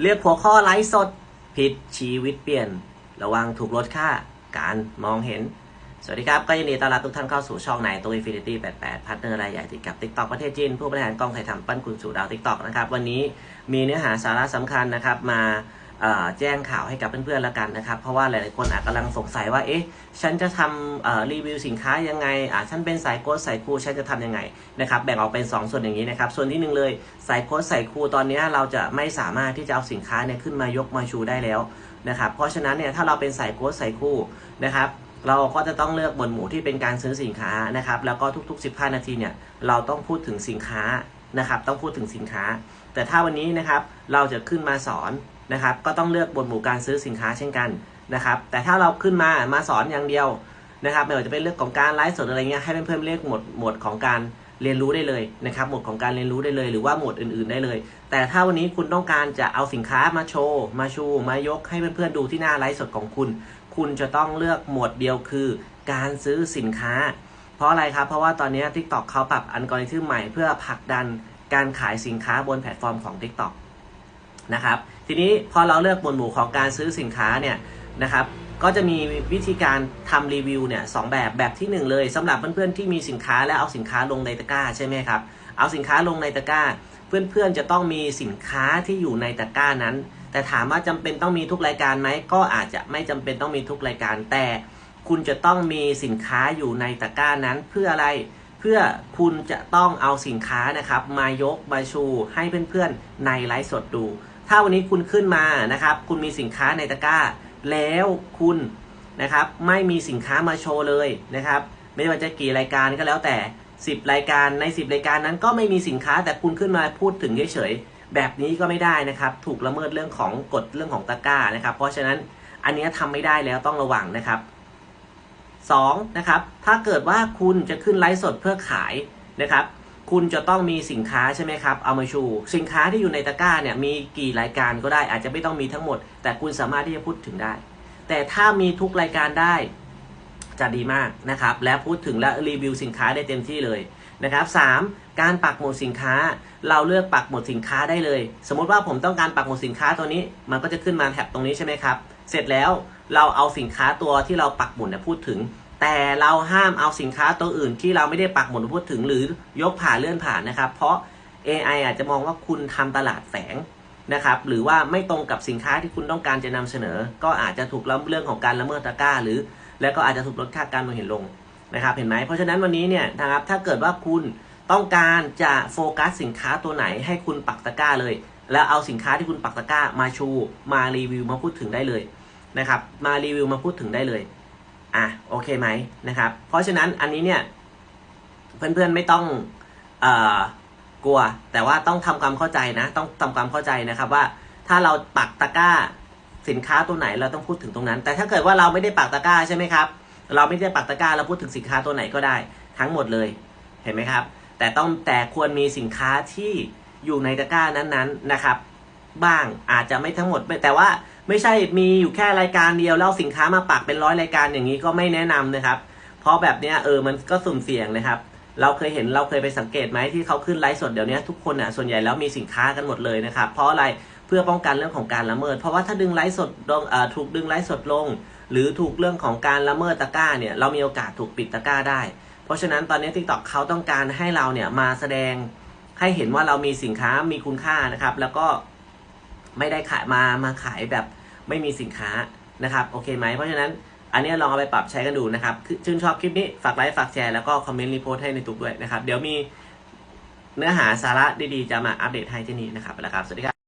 เลือกหัวข้อไลฟ์สด ผิดชีวิตเปลี่ยน ระวังถูกลดค่าการมองเห็น สวัสดีครับ ก็ยินดีต้อนรับทุกท่านเข้าสู่ช่องไหนตัว Infinity 88พาร์ทเนอร์รายใหญ่ติดกับ TikTok ประเทศจีน ผู้บริหารกองถ่ายทำปั้นคุณสู่ดาว TikTok นะครับ วันนี้มีเนื้อหาสาระสำคัญนะครับมา แจ้งข่าวให้กับเพื่อนๆแล้วกันนะครับ เพราะว่าหลายๆคนอาจกำลังสงสัยว่าเอ๊ะฉันจะทำรีวิวสินค้ายังไงอ่าฉันเป็นสายโค้ชสายครูฉันจะทำยังไงนะครับแบ่งออกเป็น 2 ส่วนอย่างนี้นะครับส่วนที่หนึ่งเลยสายโค้ชสายครูตอนนี้เราจะไม่สามารถที่จะเอาสินค้าเนี่ยขึ้นมายกมาชูได้แล้วนะครับเพราะฉะนั้นเนี่ยถ้าเราเป็นสายโค้ชสายครูนะครับเราก็จะต้องเลือกหมวดหมู่ที่เป็นการซื้อสินค้านะครับ แล้วก็ทุกๆ 15 นาทีเนี่ยเราต้องพูดถึงสินค้านะครับ ต้องพูดถึงสินค้า แต่ถ้าวันนี้นะครับเราจะขึ้นมาสอน นะครับ ก็ต้องเลือกหมวดหมู่การซื้อสินค้าเช่นกันนะครับ แต่ถ้าเราขึ้นมามาสอนอย่างเดียวนะครับไม่ว่าจะเป็นเรื่องของการไลฟ์สดอะไรเงี้ยให้เพื่อนๆเรียกหมวดหมวดของการเรียนรู้ได้เลยนะครับ หมวดของการเรียนรู้ได้เลย หรือว่าหมวดอื่นๆได้เลย แต่ถ้าวันนี้คุณต้องการจะเอาสินค้ามาโชว์ มาชู มายกให้เพื่อนๆดูที่หน้าไลฟ์สดของคุณ คุณจะต้องเลือกหมวดเดียวคือ การซื้อสินค้า เพราะอะไรครับ เพราะว่าตอนนี้ TikTok เขาปรับอัลกอริทึมใหม่เพื่อผลักดันการขายสินค้าบนแพลตฟอร์มของ TikTok นะครับ ทีนี้พอเราเลือกหมวดหมู่ของการซื้อสินค้าเนี่ยนะครับ ก็จะมีวิธีการทำรีวิวเนี่ยสองแบบแบบที่หนึ่งเลยสำหรับเพื่อนๆที่มีสินค้าและเอาสินค้าลงในตะกร้าใช่ไหมครับ เอาสินค้าลงในตะกร้า เพื่อนๆจะต้องมีสินค้าที่อยู่ในตะกร้านั้น แต่ถามว่าจำเป็นต้องมีทุกรายการไหมก็อาจจะไม่จำเป็นต้องมีทุกรายการ แต่คุณจะต้องมีสินค้าอยู่ในตะกร้านั้นเพื่ออะไรเพื่อคุณจะต้องเอาสินค้านะครับ มายกมาชูให้เพื่อนๆในไลฟ์สดดู ถ้าวันนี้คุณขึ้นมานะครับ คุณมีสินค้าในตะกร้า แล้วคุณนะครับ ไม่มีสินค้ามาโชว์เลยนะครับ ไม่ว่าจะกี่รายการก็แล้วแต่ 10 รายการใน 10 รายการนั้นก็ไม่มีสินค้าแต่คุณขึ้นมาพูดถึงเฉยๆแบบนี้ก็ไม่ได้นะครับ ถูกละเมิดเรื่องของกฎเรื่องของตะกร้านะครับ เพราะฉะนั้นอันนี้ทำไม่ได้แล้วต้องระวังนะครับ2นะครับ ถ้าเกิดว่าคุณจะขึ้นไลฟ์สดเพื่อขายนะครับ คุณจะต้องมีสินค้าใช่ไหมครับ เอามาชู สินค้าที่อยู่ในตะกร้าเนี่ยมีกี่รายการก็ได้ อาจจะไม่ต้องมีทั้งหมด แต่คุณสามารถที่จะพูดถึงได้ แต่ถ้ามีทุกรายการได้จะดีมากนะครับ และพูดถึงและรีวิวสินค้าได้เต็มที่เลยนะครับสามการปักหมุดสินค้า เราเลือกปักหมุดสินค้าได้เลย สมมติว่าผมต้องการปักหมุดสินค้าตัวนี้ มันก็จะขึ้นมาแท็บตรงนี้ใช่ไหมครับ เสร็จแล้วเราเอาสินค้าตัวที่เราปักหมุดเนี่ยพูดถึง แต่เราห้ามเอาสินค้าตัวอื่นที่เราไม่ได้ปักหมุดพูดถึงหรือยกผ่านเลื่อนผ่านนะครับ เพราะ AI อาจจะมองว่าคุณทำตลาดแฝงนะครับ หรือว่าไม่ตรงกับสินค้าที่คุณต้องการจะนำเสนอ ก็อาจจะถูกละเรื่องของการละเมิดตะกร้า หรือ แล้วก็อาจจะถูกลดค่าการมองเห็นลงนะครับ เห็นไหมเพราะฉะนั้นวันนี้เนี่ยนะครับถ้าเกิดว่าคุณต้องการจะโฟกัสสินค้าตัวไหนให้คุณปักตะกร้าเลย แล้วเอาสินค้าที่คุณปักตะกร้ามาชู มารีวิวมาพูดถึงได้เลยนะครับ มารีวิวมาพูดถึงได้เลย อะโอเคไหมนะครับ เพราะฉะนั้นอันนี้เนี่ย เพื่อนๆไม่ต้องเอ่อกลัว แต่ว่าต้องทำความเข้าใจนะ ต้องทำความเข้าใจนะครับว่า ถ้าเราปักตะกร้าสินค้าตัวไหนเราต้องพูดถึงตรงนั้น แต่ถ้าเกิดว่าเราไม่ได้ปักตะกร้าใช่ไหมครับ เราไม่ได้ปักตะกร้าเราพูดถึงสินค้าตัวไหนก็ได้ ทั้งหมดเลยเห็นไหมครับ แต่ต้องแต่ควรมีสินค้าที่อยู่ในตะกร้านั้นๆนะครับ บ้าง อาจจะไม่ทั้งหมดแต่ว่าไม่ใช่มีอยู่แค่รายการเดียวแล้วเอาสินค้ามาปักเป็นร้อยรายการอย่างนี้ก็ไม่แนะนำนะครับ เพราะแบบเนี้ยเออมันก็สุ่มเสี่ยงนะครับ เราเคยเห็นเราเคยไปสังเกตไหมที่เขาขึ้นไลฟ์สดเดี๋ยวนี้ทุกคนอะส่วนใหญ่แล้วมีสินค้ากันหมดเลยนะครับ เพราะอะไรเพื่อป้องกันเรื่องของการละเมิด เพราะว่าถ้าดึงไลฟ์สดลงถูกดึงไลฟ์สดลง หรือถูกเรื่องของการละเมิดตะกร้าเนี่ยเรามีโอกาสถูกปิดตะกร้าได้ เพราะฉะนั้นตอนนี้ TikTok เขาต้องการให้เราเนี่ยมาแสดงให้เห็นว่าเรามีสินค้ามีคุณค่านะครับ แล้วก็ ไม่ได้ขายมามาขายแบบไม่มีสินค้านะครับโอเคไหมเพราะฉะนั้นอันนี้ลองเอาไปปรับใช้กันดูนะครับคือชื่นชอบคลิปนี้ฝากไลค์ฝากแชร์แล้วก็คอมเมนต์รีโพสต์ให้ในทุกด้วยนะครับ เดี๋ยวมีเนื้อหาสาระดีๆ จะมาอัปเดตให้ที่นี่นะครับแล้วครับ สวัสดีครับ